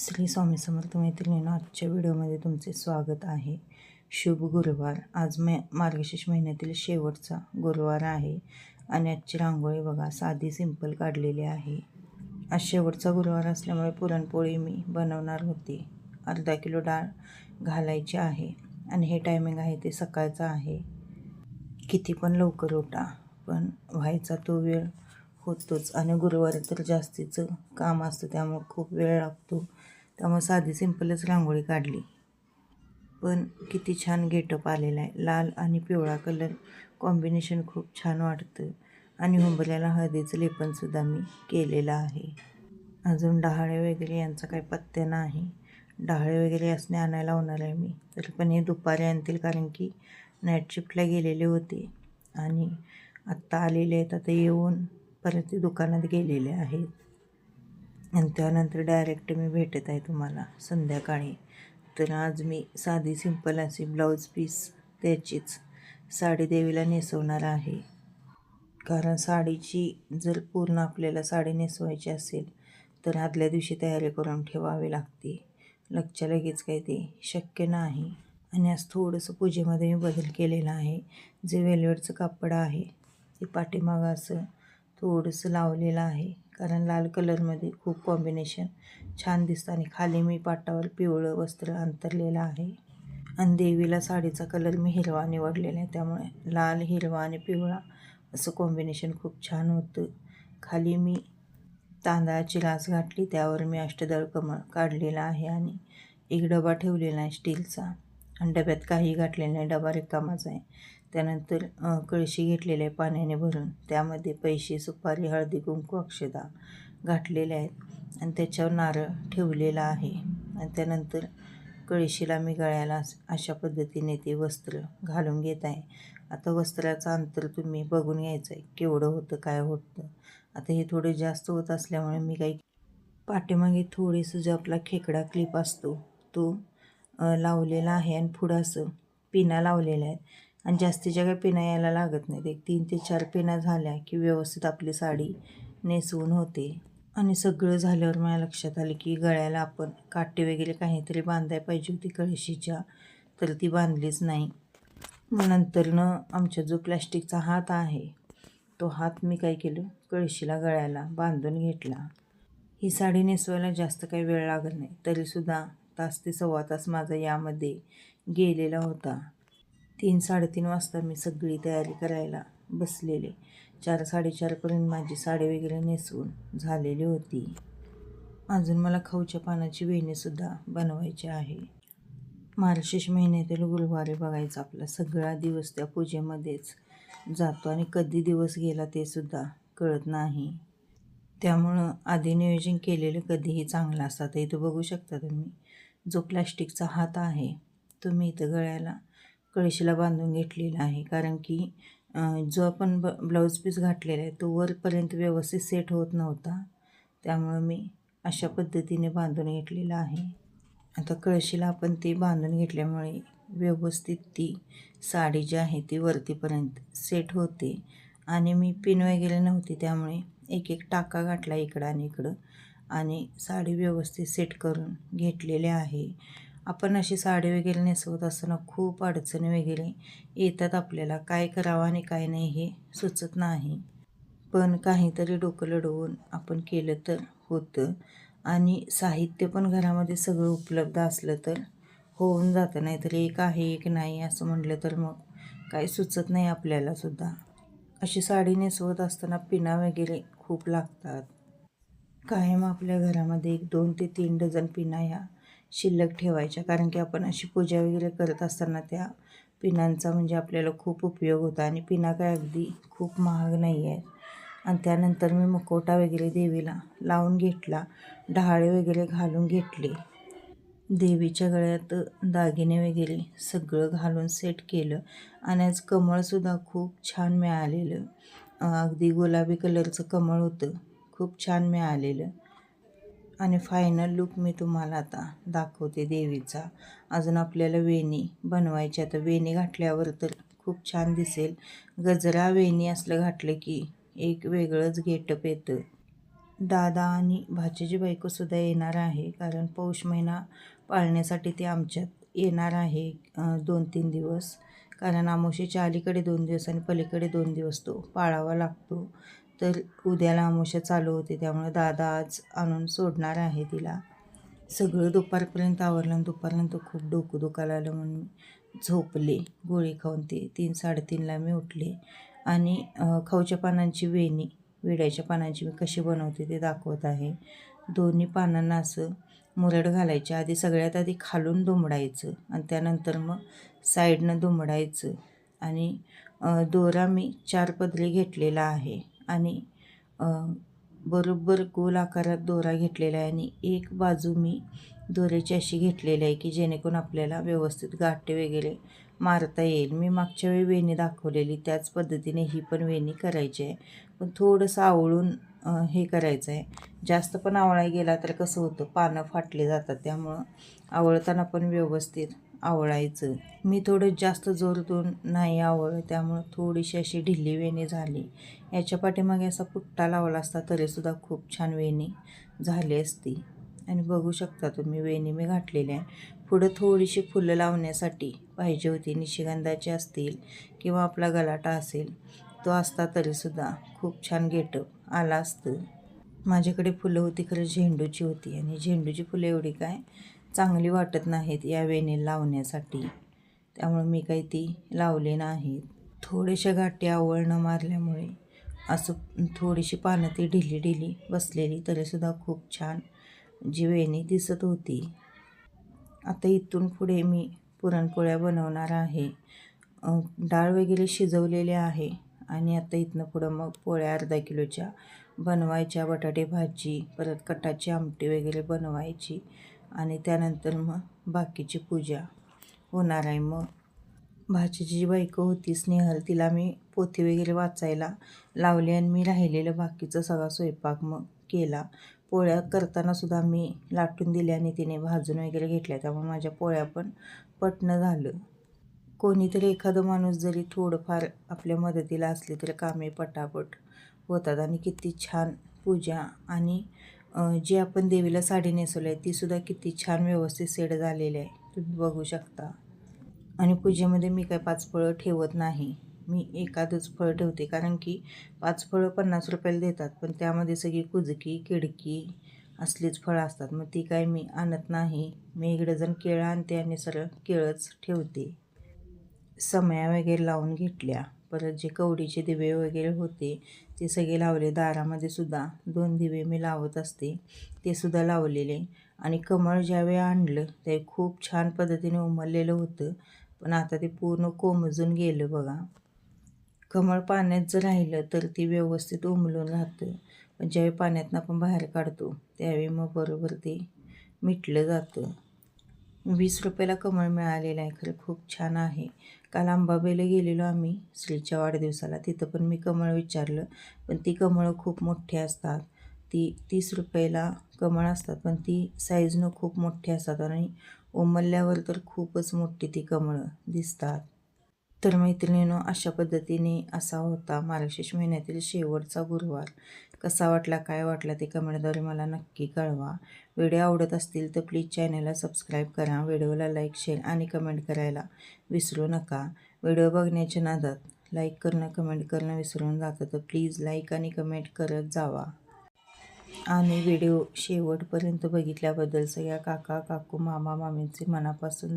श्री स्वामी समर्थ मैत्रिणींनो आजच्या व्हिडिओमध्ये तुमचे स्वागत आहे. शुभ गुरुवार. आज मे मार्गशीर्ष महिन्यातील शेवटचा गुरुवार आहे आणि आजची रांगोळी बघा साधी सिंपल काढलेली आहे. आज शेवटचा गुरुवार असल्यामुळे पुरणपोळी मी बनवणार होती. अर्धा किलो डाळ घालायची आहे आणि हे टायमिंग आहे ते सकाळचं आहे. किती पण लवकर उठा पण व्हायचा तो वेळ होतोच आणि गुरुवारी तर जास्तीचं काम असतं त्यामुळं खूप वेळ लागतो. त्यामुळे साधी सिंपलच रांगोळी काढली. पण किती छान गेटअप आलेला आहे. लाल आणि पिवळा कलर कॉम्बिनेशन खूप छान वाटतं. आणि हुंबऱ्याला हळदीचं लेपनसुद्धा मी केलेलं आहे. अजून डहाळे वगैरे यांचा काही पत्त्या नाही. डहाळे वगैरे असणे आणायला होणार आहे मी. तरी पण हे दुपारी आणतील कारण की नाईट शिफ्टला गेलेले होते. आणि आत्ता आलेले आहेत. आता येऊन परत ते दुकानात गेलेले आहेत. आणि त्यानंतर डायरेक्ट मी भेटत आहे तुम्हाला संध्याकाळी. तर आज मी साधी सिंपल अशी ब्लाऊज पीस त्याचीच साडी देवीला नेसवणार आहे. कारण साडीची जर पूर्ण आपल्याला साडी नेसवायची असेल तर आदल्या दिवशी तयारी करून ठेवावी लागते. लगच्या लगेच काही ते शक्य नाही. आणि आज थोडंसं पूजेमध्ये मी बदल केलेला आहे. जे वेलवेटचं कापड आहे ते पाठीमागं असं थोडंसं लावलेलं आहे. कारण लाल कलरमध्ये खूप कॉम्बिनेशन छान दिसतं आणि खाली मी पाटावर पिवळं वस्त्र अंतरलेलं आहे. आणि देवीला साडीचा कलर मी हिरवा निवडलेला आहे. त्यामुळे लाल हिरवा आणि पिवळा असं कॉम्बिनेशन खूप छान होतं. खाली मी तांदळाची रास घातली. त्यावर मी अष्टदळ कमळ काढलेला आहे आणि एक डबा ठेवलेला आहे स्टीलचा. आणि डब्यात काही घातलेलं नाही. डबा रिकामाच आहे. त्यानंतर कळशी घेतलेली आहे पाण्याने भरून त्यामध्ये पैसे सुपारी हळदी कुंकू अक्षदा घातलेले आहेत आणि त्याच्यावर नारळ ठेवलेला आहे. आणि त्यानंतर कळशीला मी गळ्याला अशा पद्धतीने ते वस्त्र घालून घेत आहे. आता वस्त्राचं अंतर तुम्ही बघून घ्यायचं आहे केवढं होतं काय होतं. आता हे थोडे जास्त होत असल्यामुळे मी काही पाठीमागे थोडेसं जो आपला खेकडा क्लिप असतो तो लावलेला आहे आणि पुढं असं पिना लावलेला आहे आणि जास्तीच्या काही पिना यायला लागत नाहीत एक तीन ते चार पिना झाल्या की व्यवस्थित आपली साडी नेसवून होते. आणि सगळं झाल्यावर मला लक्षात आलं की गळ्याला आपण काटे वगैरे काहीतरी बांधायला पाहिजे होती कळशीच्या तर ती बांधलीच नाही. मग नंतरनं आमच्या जो प्लॅस्टिकचा हात आहे तो हात मी काय केलं? कळशीला गळ्याला बांधून घेतला. ही साडी नेसवायला जास्त काही वेळ लागत नाही तरीसुद्धा तास ते सव्वा तास माझा यामध्ये गेलेला होता. तीन साडेतीन वाजता मी सगळी तयारी करायला बसलेले. चार साडेचारपर्यंत माझी साडी वगैरे नेसवून झालेली होती. अजून मला खाऊच्या पानाची वेणीसुद्धा बनवायची आहे. मार्गशीर्ष महिन्यातील गुरुवारी बघायचा आपला सगळा दिवस त्या पूजेमध्येच जातो आणि कधी दिवस गेला ते सुद्धा कळत नाही. त्यामुळं आधी नियोजन केलेलं कधीही चांगलं असतात इथं बघू शकता तुम्ही जो प्लॅस्टिकचा हात आहे तुम्ही इथं गळ्याला कळशीला बांधून घेतलेला आहे. कारण की जो आपण ब ब्लाऊज पीस घातलेला आहे तो वरपर्यंत व्यवस्थित सेट होत नव्हता. त्यामुळं मी अशा पद्धतीने बांधून घेतलेला आहे. आता कळशीला आपण ते बांधून घेतल्यामुळे व्यवस्थित ती साडी जी आहे ती वरतीपर्यंत सेट होते. आणि मी पिन वगैरे नव्हती त्यामुळे एक एक टाका घातला इकडं आणि इकडं. आणि साडी व्यवस्थित सेट करून घेतलेली आहे. आपण अशी साडी वगैरे नेसवत असताना खूप अडचणी वगैरे येतात आपल्याला. काय करावं आणि काय नाही हे सुचत नाही. पण काहीतरी डोकं लढवून आपण केलं तर होतं. आणि साहित्य पण घरामध्ये सगळं उपलब्ध असलं तर होऊन जातं. नाही तर एक आहे एक नाही असं म्हटलं तर मग काही सुचत नाही आपल्यालासुद्धा अशी साडी नेसवत असताना पिना वगैरे खूप लागतात. कायम आपल्या घरामध्ये एक दोन ते तीन डझन पिना ह्या शिल्लक ठेवायच्या. कारण की आपण अशी पूजा वगैरे करत असताना त्या पिनांचा म्हणजे आपल्याला खूप उपयोग होता. आणि पिना काय अगदी खूप महाग नाही आहे. आणि त्यानंतर मी मुकोटा वगैरे देवीला लावून घेतला. डहाळे वगैरे घालून घेतले. देवीच्या गळ्यात दागिने वगैरे सगळं घालून सेट केलं. आणि आज कमळसुद्धा खूप छान मिळालेलं. अगदी गुलाबी कलरचं कमळ होतं. खूप छान मिळालेलं. आणि फायनल लुक मी तुम्हाला आता दाखवते देवीचा. अजून आपल्याला वेणी बनवायची आता वेणी घातल्यावर तर खूप छान दिसेल. गजरा वेणी असलं घातलं की एक वेगळंच गेटअप येतं. दादा आणि भाचीची बायकोसुद्धा येणार आहे. कारण पौष महिना पाळण्यासाठी ते आमच्यात येणार आहे दोन तीन दिवस. कारण आमोशीच्या अलीकडे दोन दिवस आणि पलीकडे दोन दिवस तो पाळावा लागतो. तर उद्याला आमोशा चालू होते त्यामुळे दादा आज आणून सोडणार आहे तिला. सगळं दुपारपर्यंत आवरलं दुपारनंतर खूप डोकं दुखायला आलं म्हणून झोपले. गोळी खाऊन ते तीन साडेतीनला मी उठले. आणि खाऊच्या पानांची वेणी विड्याच्या पानांची मी कशी बनवते ते दाखवत आहे. दोन्ही पानांना असं मुरड घालायची आधी सगळ्यात आधी खालून दुमडायचं आणि त्यानंतर मग साईडनं दुमडायचं. आणि दोरा मी चार पदरी घेतलेला आहे. आणि बरोबर गोल आकारात दोरा घेतलेला आहे आणि एक बाजू मी दोऱ्याची अशी घेतलेली आहे की जेणेकरून आपल्याला व्यवस्थित गाठे वगैरे मारता येईल. मी मागच्या वेळी वेणी दाखवलेली त्याच पद्धतीने ही पण वेणी करायची आहे. पण थोडंसं आवळून हे करायचं आहे. जास्त पण आवळा गेला तर कसं होतं? पानं फाटले जातात त्यामुळं आवळताना पण व्यवस्थित आवळायचं. मी थोडं जास्त जोर देऊन नाही आवळलं त्यामुळं थोडीशी अशी ढिल्ली वेणी झाली. याच्या पाठीमागे असा पुट्टा लावला असता तरीसुद्धा खूप छान वेणी झाली असती. आणि बघू शकता तुम्ही वेणी मी घातलेली आहे. पुढं थोडीशी फुलं लावण्यासाठी पाहिजे होती. निशिगंधाची असतील किंवा आपला गलाटा असेल तो असता तरीसुद्धा खूप छान गेटअप आला असतं. माझ्याकडे फुलं होती खरं झेंडूची होती. आणि झेंडूची फुलं एवढी काय? चांगली वाटत नाहीत या वेणी लावण्यासाठी. त्यामुळे मी काही ती लावली नाहीत थोडेशा गाठी आवळणं मारल्यामुळे असं थोडीशी पानं ती ढिली ढिली बसलेली तरीसुद्धा खूप छान जी वेणी दिसत होती. आता इथून पुढे मी पुरणपोळ्या बनवणार आहे. डाळ वगैरे शिजवलेली आहे आणि आता इथनं पुढं मग पोळ्या अर्धा किलोच्या बनवायच्या. बटाटे भाजी परत कटाची आमटी वगैरे बनवायची. आणि त्यानंतर मग बाकीची पूजा होणार आहे. मग भाचीची जी बायको होती स्नेहल तिला मी पोथी वगैरे वाचायला लावली आणि मी राहिलेलं बाकीचं सगळा स्वयंपाक मग केला. पोळ्या करताना सुद्धा मी लाटून दिल्या आणि तिने भाजून वगैरे घेतल्या. त्यामुळे माझ्या पोळ्या पण पटणं झालं. कोणीतरी एखादं माणूस जरी थोडंफार आपल्या मदतीला असली तरी कामे पटापट होतात आणि किती छान पूजा आणि जी आपण देवीला साडी नेसवली आहे तीसुद्धा किती छान व्यवस्थित सेट झालेली आहे. तुम्ही बघू शकता. आणि पूजेमध्ये मी काय पाच फळं ठेवत नाही. मी एखादंच फळ ठेवते कारण की पाच फळं पन्नास रुपयाला देतात पण त्यामध्ये सगळी कुजकी किडकी असलीच फळं असतात. मग ती काय मी आणत नाही. मी एक डझन केळं आणते आणि सरळ केळंच ठेवते. समया वगैरे लावून घेतल्या. परत जे कवडीचे दिवे वगैरे होते ते सगळे लावले. दारामध्ये सुद्धा दोन दिवे मी लावत असते ते सुद्धा लावलेले. आणि कमळ ज्यावेळी आणलं ते खूप छान पद्धतीने उमललेलं होतं. पण आता ते पूर्ण कोमजून गेलं बघा. कमळ पाण्यात जर राहिलं तर ती व्यवस्थित उमलून राहतं. पण ज्यावेळी पाण्यातनं आपण बाहेर काढतो त्यावेळी मग बरोबर ते मिटलं जातं. वीस रुपयाला कमळ मिळालेलं आहे खरं खूप छान आहे. काल अंबाबाईला गेलेलो आम्ही श्रीच्या वाढदिवसाला. तिथं पण मी कमळ विचारलं पण ती कमळं खूप मोठी असतात. ती तीस रुपयाला कमळ असतात पण ती साईजनं खूप मोठी असतात आणि उमलल्यावर तर खूपच मोठी ती कमळं दिसतात. तर मैत्रिणीनो अशा पद्धतीने असा होता मार्गशीर्ष महिन्यातील शेवटचा गुरुवार. कसा वाटला काय वाटला ते कमेंटद्वारे मला नक्की कळवा. व्हिडिओ आवडत असतील तर प्लीज चॅनलला सबस्क्राईब करा. व्हिडिओला लाईक शेअर आणि कमेंट करायला विसरू नका. व्हिडिओ बघण्याच्या नादात लाईक करणं कमेंट करणं विसरून जातं तर प्लीज लाईक आणि कमेंट करत जावा. आणि व्हिडिओ शेवटपर्यंत बघितल्याबद्दल सगळ्या काका काकू मामा मामींचे मनापासून